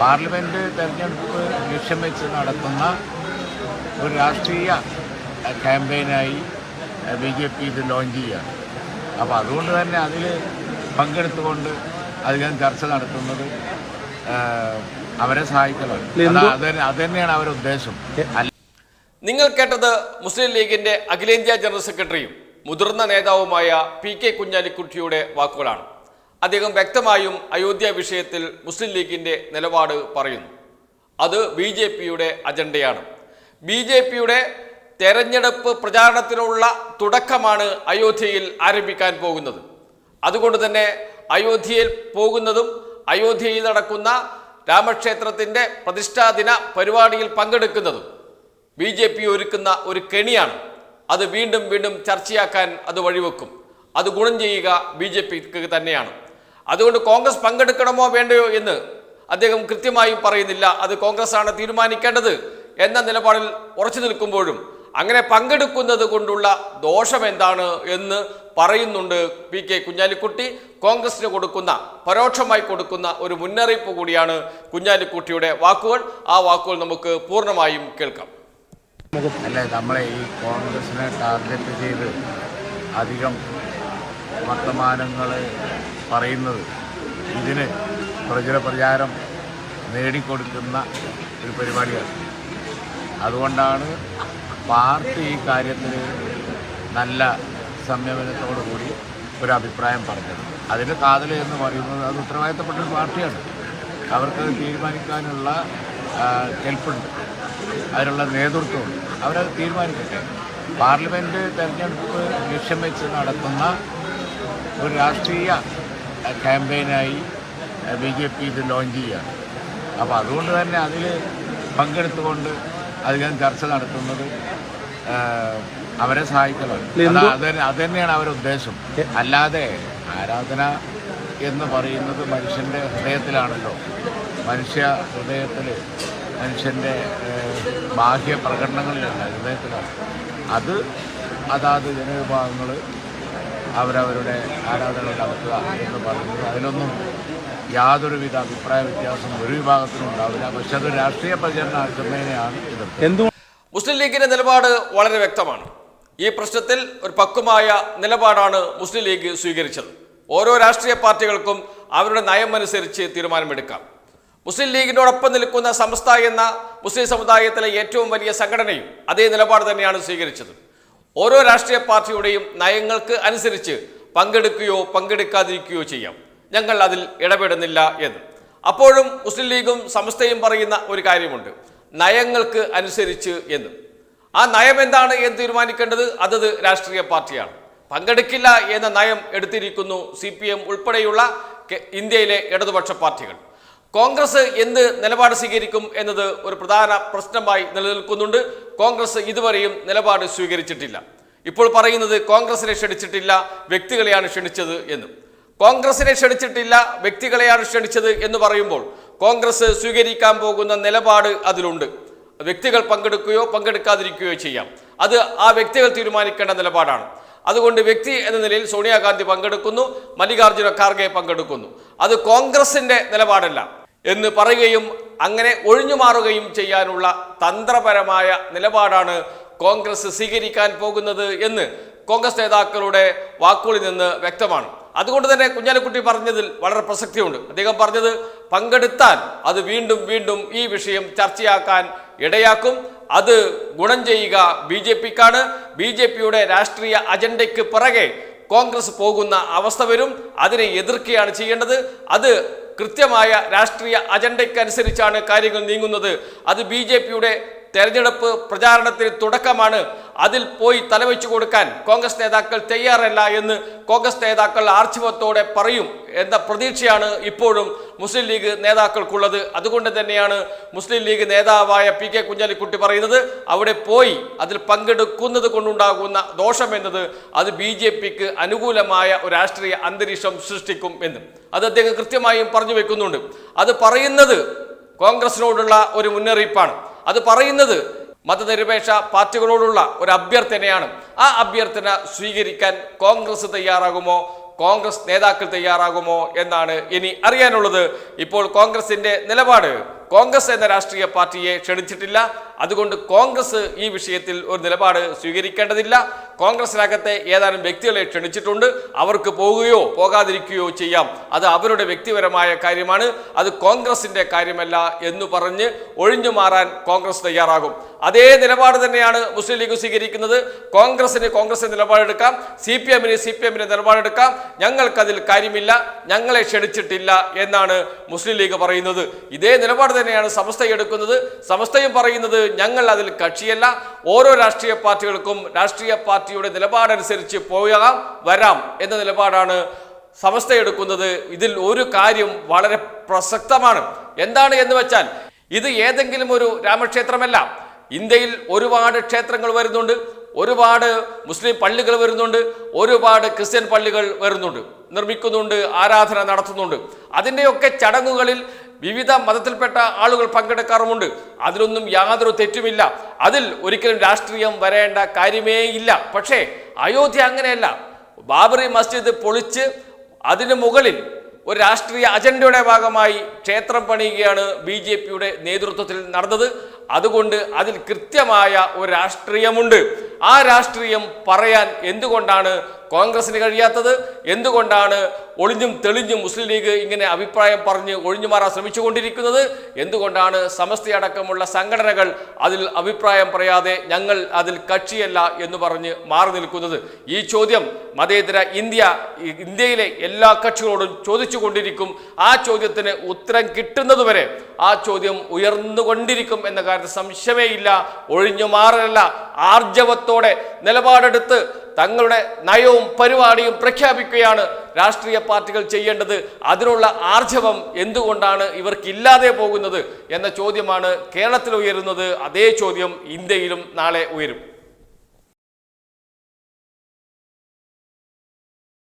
Parliament തെരഞ്ഞെടുപ്പ് ലക്ഷ്യം വെച്ച് നടത്തുന്ന ഒരു രാഷ്ട്രീയ ക്യാമ്പയിനായി ബി ജെ പി ഇത് ലോഞ്ച് ചെയ്യുകയാണ്. അപ്പോൾ അതുകൊണ്ട് തന്നെ അതിൽ പങ്കെടുത്തുകൊണ്ട് അധികം ചർച്ച നടത്തുന്നത് അവരെ സഹായിക്കലാണ്. അതാ- അത് അത് തന്നെയാണ് അവരുടെ ഉദ്ദേശം. നിങ്ങൾ കേട്ടത് മുസ്ലിം ലീഗിന്റെ അഖിലേന്ത്യാ ജനറൽ സെക്രട്ടറിയും മുതിർന്ന നേതാവുമായ പി കെ കുഞ്ഞാലിക്കുട്ടിയുടെ വാക്കുകളാണ്. അദ്ദേഹം വ്യക്തമായും അയോധ്യ വിഷയത്തിൽ മുസ്ലിം ലീഗിന്റെ നിലപാട് പറയുന്നു. അത് ബി ജെ പിയുടെ അജണ്ടയാണ്. ബി ജെ പിയുടെ തെരഞ്ഞെടുപ്പ് പ്രചാരണത്തിനുള്ള തുടക്കമാണ് അയോധ്യയിൽ ആരംഭിക്കാൻ പോകുന്നത്. അതുകൊണ്ട് തന്നെ അയോധ്യയിൽ പോകുന്നതും അയോധ്യയിൽ നടക്കുന്ന രാമക്ഷേത്രത്തിന്റെ പ്രതിഷ്ഠാദിന പരിപാടിയിൽ പങ്കെടുക്കുന്നതും ബി ജെ പി ഒരുക്കുന്ന ഒരു കെണിയാണ്. അത് വീണ്ടും വീണ്ടും ചർച്ചയാക്കാൻ അത് വഴിവെക്കും. അത് ഗുണം ചെയ്യുക ബി ജെ പിക്ക് തന്നെയാണ്. അതുകൊണ്ട് കോൺഗ്രസ് പങ്കെടുക്കണമോ വേണ്ടയോ എന്ന് അദ്ദേഹം കൃത്യമായും പറയുന്നില്ല. അത് കോൺഗ്രസ് ആണ് തീരുമാനിക്കേണ്ടത് എന്ന നിലപാടിൽ ഉറച്ചു നിൽക്കുമ്പോഴും അങ്ങനെ പങ്കെടുക്കുന്നത് കൊണ്ടുള്ള ദോഷം എന്താണ് എന്ന് പറയുന്നുണ്ട് പി കെ കുഞ്ഞാലിക്കുട്ടി. കോൺഗ്രസിന് കൊടുക്കുന്ന പരോക്ഷമായി കൊടുക്കുന്ന ഒരു മുന്നറിയിപ്പ് കൂടിയാണ് കുഞ്ഞാലിക്കുട്ടിയുടെ വാക്കുകൾ. ആ വാക്കുകൾ നമുക്ക് പൂർണമായും കേൾക്കാം. അല്ല നമ്മളെ ഈ കോൺഗ്രസിനെ ടാർഗറ്റ് ചെയ്ത് അധികം വർത്തമാനങ്ങൾ പറയുന്നത്. ഇതിന് പ്രചുര പ്രചാരം നേടിക്കൊടുക്കുന്ന ഒരു പരിപാടിയാണ്. അതുകൊണ്ടാണ് പാർട്ടി ഈ കാര്യത്തിൽ നല്ല സംയമനത്തോടു കൂടി ഒരു അഭിപ്രായം പറഞ്ഞത്. അതിന് കാതൽ എന്ന് പറയുന്നത് അത് ഉത്തരവാദിത്തപ്പെട്ട ഒരു പാർട്ടിയാണ്. അവർക്കത് തീരുമാനിക്കാനുള്ള കെൽപ്പുണ്ട്. അതിനുള്ള നേതൃത്വമുണ്ട്. അവരത് തീരുമാനിക്കട്ടെ. പാർലമെന്റ് തെരഞ്ഞെടുപ്പ് ലക്ഷ്യം വെച്ച് നടത്തുന്ന ഒരു രാഷ്ട്രീയ ക്യാമ്പയിനായി ബി ജെ പി ഇത് ലോഞ്ച് ചെയ്യുകയാണ് അപ്പോൾ അതുകൊണ്ട് തന്നെ അതിൽ പങ്കെടുത്തുകൊണ്ട് അധികം ചർച്ച നടത്തുന്നത് അവരെ സഹായിക്കലാണ്. അതാ- അത് തന്നെയാണ് അവരുടെ ഉദ്ദേശം. അല്ലാതെ ആരാധന എന്ന് പറയുന്നത് മനുഷ്യന്റെ ഹൃദയത്തിലാണല്ലോ. മനുഷ്യ ഹൃദയത്തിൽ മനുഷ്യന്റെ ബാഹ്യ പ്രകടനങ്ങളിലല്ല ഹൃദയത്തിലാണ്. അത് അതാത് ജനവിഭാഗങ്ങൾ അവരവരുടെ ആരാധന നടത്തുക എന്ന് പറയുന്നത് അതിനൊന്നും യാതൊരുവിധ അഭിപ്രായ വ്യത്യാസം ഒരു വിഭാഗത്തിനും ഉണ്ടാവില്ല. പക്ഷെ അത് രാഷ്ട്രീയ പ്രചരണ ചുമതലയാണ് ഇത് മുസ്ലിം ലീഗിന്റെ നിലപാട് വളരെ വ്യക്തമാണ്. ഈ പ്രശ്നത്തിൽ ഒരു പക്വമായ നിലപാടാണ് മുസ്ലിം ലീഗ് സ്വീകരിച്ചത്. ഓരോ രാഷ്ട്രീയ പാർട്ടികൾക്കും അവരുടെ നയം അനുസരിച്ച് തീരുമാനമെടുക്കാം. മുസ്ലിം ലീഗിനോടൊപ്പം നിൽക്കുന്ന സമസ്ത എന്ന മുസ്ലിം സമുദായത്തിലെ ഏറ്റവും വലിയ സംഘടനയും അതേ നിലപാട് തന്നെയാണ് സ്വീകരിച്ചത്. ഓരോ രാഷ്ട്രീയ പാർട്ടിയുടെയും നയങ്ങൾക്ക് അനുസരിച്ച് പങ്കെടുക്കുകയോ പങ്കെടുക്കാതിരിക്കുകയോ ചെയ്യാം. ഞങ്ങൾ അതിൽ ഇടപെടുന്നില്ല എന്ന്. അപ്പോഴും മുസ്ലിം ലീഗും സമസ്തയും പറയുന്ന ഒരു കാര്യമുണ്ട്. നയങ്ങൾക്ക് അനുസരിച്ച് എന്ന്. ആ നയം എന്താണ് എന്ന് തീരുമാനിക്കേണ്ടത്? അതത് രാഷ്ട്രീയ പാർട്ടിയാണ്. പങ്കെടുക്കില്ല എന്ന നയം എടുത്തിരിക്കുന്നു സി ഉൾപ്പെടെയുള്ള ഇന്ത്യയിലെ ഇടതുപക്ഷ പാർട്ടികൾ. കോൺഗ്രസ് എന്ത് നിലപാട് സ്വീകരിക്കും എന്നത് ഒരു പ്രധാന പ്രശ്നമായി നിലനിൽക്കുന്നുണ്ട്. കോൺഗ്രസ് ഇതുവരെയും നിലപാട് സ്വീകരിച്ചിട്ടില്ല. ഇപ്പോൾ പറയുന്നത് കോൺഗ്രസിനെ ക്ഷണിച്ചിട്ടില്ല വ്യക്തികളെയാണ് ക്ഷണിച്ചത് എന്ന്. കോൺഗ്രസിനെ ക്ഷണിച്ചിട്ടില്ല വ്യക്തികളെയാണ് ക്ഷണിച്ചത് എന്ന് പറയുമ്പോൾ കോൺഗ്രസ് സ്വീകരിക്കാൻ പോകുന്ന നിലപാട് അതിലുണ്ട്. വ്യക്തികൾ പങ്കെടുക്കുകയോ പങ്കെടുക്കാതിരിക്കുകയോ ചെയ്യാം. അത് ആ വ്യക്തികൾ തീരുമാനിക്കേണ്ട നിലപാടാണ്. അതുകൊണ്ട് വ്യക്തി എന്ന നിലയിൽ സോണിയാഗാന്ധി പങ്കെടുക്കുന്നു മല്ലികാർജുന ഖാർഗെ പങ്കെടുക്കുന്നു. അത് കോൺഗ്രസിന്റെ നിലപാടല്ല എന്ന് പറയുകയും അങ്ങനെ ഒഴിഞ്ഞു മാറുകയും ചെയ്യാനുള്ള തന്ത്രപരമായ നിലപാടാണ് കോൺഗ്രസ് സ്വീകരിക്കാൻ പോകുന്നത് എന്ന് കോൺഗ്രസ് നേതാക്കളുടെ വാക്കുകളിൽ നിന്ന് വ്യക്തമാണ്. അതുകൊണ്ട് തന്നെ കുഞ്ഞാലിക്കുട്ടി പറഞ്ഞതിൽ വളരെ പ്രസക്തിയുണ്ട്. അദ്ദേഹം പറഞ്ഞത് പങ്കെടുത്താൽ അത് വീണ്ടും വീണ്ടും ഈ വിഷയം ചർച്ചയാക്കാൻ ഇടയാക്കും. അത് ഗുണം ചെയ്യുക ബി ജെ പിക്കാണ്. ബി ജെ പിയുടെ രാഷ്ട്രീയ അജണ്ടയ്ക്ക് പിറകെ കോൺഗ്രസ് പോകുന്ന അവസ്ഥ വരും. അതിനെ എതിർക്കുകയാണ് ചെയ്യേണ്ടത്. അത് കൃത്യമായ രാഷ്ട്രീയ അജണ്ടയ്ക്കനുസരിച്ചാണ് കാര്യങ്ങൾ നീങ്ങുന്നത്. അത് ബി ജെ പിയുടെ തെരഞ്ഞെടുപ്പ് പ്രചാരണത്തിന് തുടക്കമാണ്. അതിൽ പോയി തലവെച്ചു കൊടുക്കാൻ കോൺഗ്രസ് നേതാക്കൾ തയ്യാറല്ല എന്ന് കോൺഗ്രസ് നേതാക്കൾ ആർജവത്തോടെ പറയും എന്ന പ്രതീക്ഷയാണ് ഇപ്പോഴും മുസ്ലിം ലീഗ് നേതാക്കൾക്കുള്ളത്. അതുകൊണ്ട് തന്നെയാണ് മുസ്ലിം ലീഗ് നേതാവായ പി കെ കുഞ്ഞാലിക്കുട്ടി പറയുന്നത്. അവിടെ പോയി അതിൽ പങ്കെടുക്കുന്നത് കൊണ്ടുണ്ടാകുന്ന ദോഷം എന്നത് അത് ബി ജെ പിക്ക് അനുകൂലമായ ഒരു രാഷ്ട്രീയ അന്തരീക്ഷം സൃഷ്ടിക്കും എന്ന് അത് അദ്ദേഹം കൃത്യമായും പറഞ്ഞു വെക്കുന്നുണ്ട്. അത് പറയുന്നത് കോൺഗ്രസിനോടുള്ള ഒരു മുന്നറിയിപ്പാണ്. അത് പറയുന്നത് മതനിരപേക്ഷ പാർട്ടികളോടുള്ള ഒരു അഭ്യർത്ഥനയാണ്. ആ അഭ്യർത്ഥന സ്വീകരിക്കാൻ കോൺഗ്രസ് തയ്യാറാകുമോ? കോൺഗ്രസ് നേതാക്കൾ തയ്യാറാകുമോ എന്നാണ് ഇനി അറിയാനുള്ളത്. ഇപ്പോൾ കോൺഗ്രസിന്റെ നിലപാട്. കോൺഗ്രസ് എന്ന രാഷ്ട്രീയ പാർട്ടിയെ ക്ഷണിച്ചിട്ടില്ല. അതുകൊണ്ട് കോൺഗ്രസ് ഈ വിഷയത്തിൽ ഒരു നിലപാട് സ്വീകരിക്കേണ്ടതില്ല. കോൺഗ്രസിനകത്തെ ഏതാനും വ്യക്തികളെ ക്ഷണിച്ചിട്ടുണ്ട്. അവർക്ക് പോകുകയോ പോകാതിരിക്കുകയോ ചെയ്യാം. അത് അവരുടെ വ്യക്തിപരമായ കാര്യമാണ്. അത് കോൺഗ്രസിന്റെ കാര്യമല്ല എന്ന് പറഞ്ഞ് ഒഴിഞ്ഞു മാറാൻ കോൺഗ്രസ് തയ്യാറാകും. അതേ നിലപാട് തന്നെയാണ് മുസ്ലിം ലീഗ് സ്വീകരിക്കുന്നത്. കോൺഗ്രസിന് കോൺഗ്രസ് നിലപാടെടുക്കാം. സി പി എമ്മിന് സി പി എമ്മിന് നിലപാടെടുക്കാം. ഞങ്ങൾക്കതിൽ കാര്യമില്ല. ഞങ്ങളെ ക്ഷണിച്ചിട്ടില്ല എന്നാണ് മുസ്ലിം ലീഗ് പറയുന്നത്. ഇതേ നിലപാട് തന്നെയാണ് സമസ്ത എടുക്കുന്നത്. സമസ്തയും പറയുന്നത് ഞങ്ങൾ അതിൽ കക്ഷിയല്ല. ഓരോ രാഷ്ട്രീയ പാർട്ടികൾക്കും രാഷ്ട്രീയ പാർട്ടിയുടെ നിലപാടനുസരിച്ച് പോകാം വരാം എന്ന നിലപാടാണ് സമസ്ത എടുക്കുന്നത്. ഇതിൽ ഒരു കാര്യം വളരെ പ്രസക്തമാണ്. എന്താണ് എന്ന് വെച്ചാൽ ഇത് ഏതെങ്കിലും ഒരു രാമക്ഷേത്രമല്ല. ഇന്ത്യയിൽ ഒരുപാട് ക്ഷേത്രങ്ങൾ വരുന്നുണ്ട് ഒരുപാട് മുസ്ലിം പള്ളികൾ വരുന്നുണ്ട് ഒരുപാട് ക്രിസ്ത്യൻ പള്ളികൾ വരുന്നുണ്ട് നിർമ്മിക്കുന്നുണ്ട് ആരാധന നടത്തുന്നുണ്ട്. അതിന്റെയൊക്കെ ചടങ്ങുകളിൽ വിവിധ മതത്തിൽപ്പെട്ട ആളുകൾ പങ്കെടുക്കാറുമുണ്ട്. അതിലൊന്നും യാതൊരു തെറ്റുമില്ല. അതിൽ ഒരിക്കലും രാഷ്ട്രീയം വരേണ്ട കാര്യമേ ഇല്ല. പക്ഷേ അയോധ്യ അങ്ങനെയല്ല. ബാബറി മസ്ജിദ് പൊളിച്ച് അതിനു മുകളിൽ ഒരു രാഷ്ട്രീയ അജണ്ടയുടെ ഭാഗമായി ക്ഷേത്രം പണിയുകയാണ് ബി ജെ പിയുടെ നേതൃത്വത്തിൽ നടന്നത്. അതുകൊണ്ട് അതിൽ കൃത്യമായ ഒരു രാഷ്ട്രീയമുണ്ട്. ആ രാഷ്ട്രീയം പറയാൻ എന്തുകൊണ്ടാണ് കോൺഗ്രസിന് കഴിയാത്തത്? എന്തുകൊണ്ടാണ് ഒളിഞ്ഞും തെളിഞ്ഞും മുസ്ലിം ലീഗ് ഇങ്ങനെ അഭിപ്രായം പറഞ്ഞ് ഒഴിഞ്ഞു മാറാൻ ശ്രമിച്ചുകൊണ്ടിരിക്കുന്നത്? എന്തുകൊണ്ടാണ് സമസ്തയടക്കമുള്ള സംഘടനകൾ അതിൽ അഭിപ്രായം പറയാതെ ഞങ്ങൾ അതിൽ കക്ഷിയല്ല എന്ന് പറഞ്ഞ് മാറി നിൽക്കുന്നത്? ഈ ചോദ്യം മതേതര ഇന്ത്യ ഇന്ത്യയിലെ എല്ലാ കക്ഷികളോടും ചോദിച്ചു കൊണ്ടിരിക്കും ആ ചോദ്യത്തിന് ഉത്തരം കിട്ടുന്നതുവരെ ആ ചോദ്യം ഉയർന്നുകൊണ്ടിരിക്കും എന്ന കാര്യത്തിൽ സംശയമേ ഇല്ല. ഒഴിഞ്ഞു മാറലല്ല. ആർജവത്തോടെ നിലപാടെടുത്ത് തങ്ങളുടെ നയവും പരിപാടിയും പ്രഖ്യാപിക്കുകയാണ് രാഷ്ട്രീയ പാർട്ടികൾ ചെയ്യേണ്ടത്. അതിനുള്ള ആർജവം എന്തുകൊണ്ടാണ് ഇവർക്കില്ലാതെ പോകുന്നത്? എന്ന ചോദ്യമാണ് കേരളത്തിൽ ഉയരുന്നത് അതേ ചോദ്യം ഇന്ത്യയിലും നാളെ ഉയരും.